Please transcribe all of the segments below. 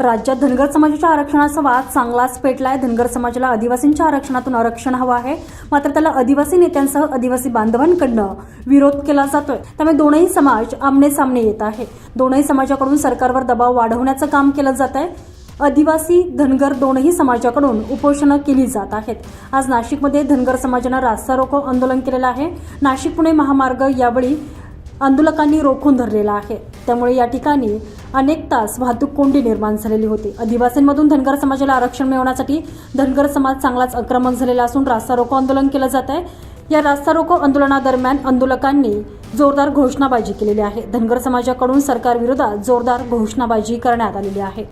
राज्यात धनगर समाजाच्या आरक्षणाचा वाद चांगलाच पेटलाय. धनगर समाजाला आदिवासींच्या आरक्षणातून आरक्षण हवं आहे. मात्र त्याला आदिवासी नेत्यांसह आदिवासी बांधवांकडनं विरोध केला जातोय. त्यामुळे दोनही समाज आमने सामने येत आहे. दोनही समाजाकडून सरकारवर दबाव वाढवण्याचं काम केलं जात आहे आदिवासी धनगर दोनही समाजाकडून उपोषणं केली जात आहेत. आज नाशिकमध्ये धनगर समाजानं रास्ता रोको आंदोलन केलेलं आहे. नाशिक पुणे महामार्ग यावेळी आंदोलकांनी रोखून धरलेला आहे. त्यामुळे या ठिकाणी अनेक तास वाहतूक कोंडी निर्माण झालेली होती. आदिवासींमधून धनगर समाजाला आरक्षण मिळवण्यासाठी धनगर समाज चांगलाच आक्रमक झालेला असून रास्ता रोको आंदोलन केलं जात आहे. या रास्ता रोको आंदोलनादरम्यान आंदोलकांनी जोरदार घोषणाबाजी केलेली आहे. धनगर समाजाकडून सरकारविरोधात जोरदार घोषणाबाजी करण्यात आलेली आहे.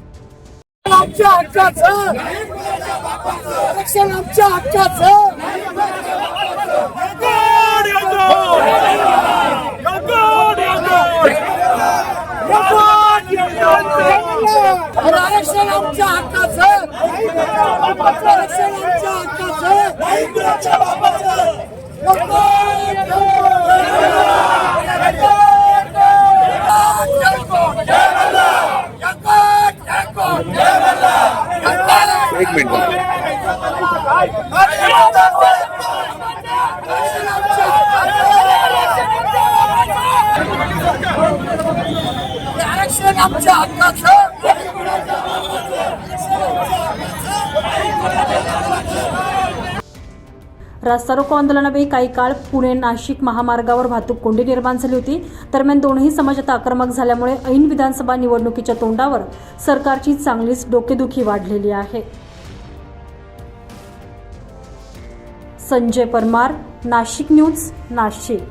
आमच्या हक्काचं. आरक्षण आमच्या हक्काचं. आरक्षण आमच्या हक्काचं. आरक्षण आमच्या हक्काचं. एक मिनिट. आरक्षण आमच्या हक्काचं. रास्ता रोको आंदोलनावेळी काही काळ पुणे नाशिक महामार्गावर वाहतूक कोंडी निर्माण झाली होती. दरम्यान दोनही समाजात आक्रमक झाल्यामुळे ऐन विधानसभा निवडणुकीच्या तोंडावर सरकारची चांगलीच डोकेदुखी वाढलेली आहे. संजय परमार नाशिक न्यूज नाशिक.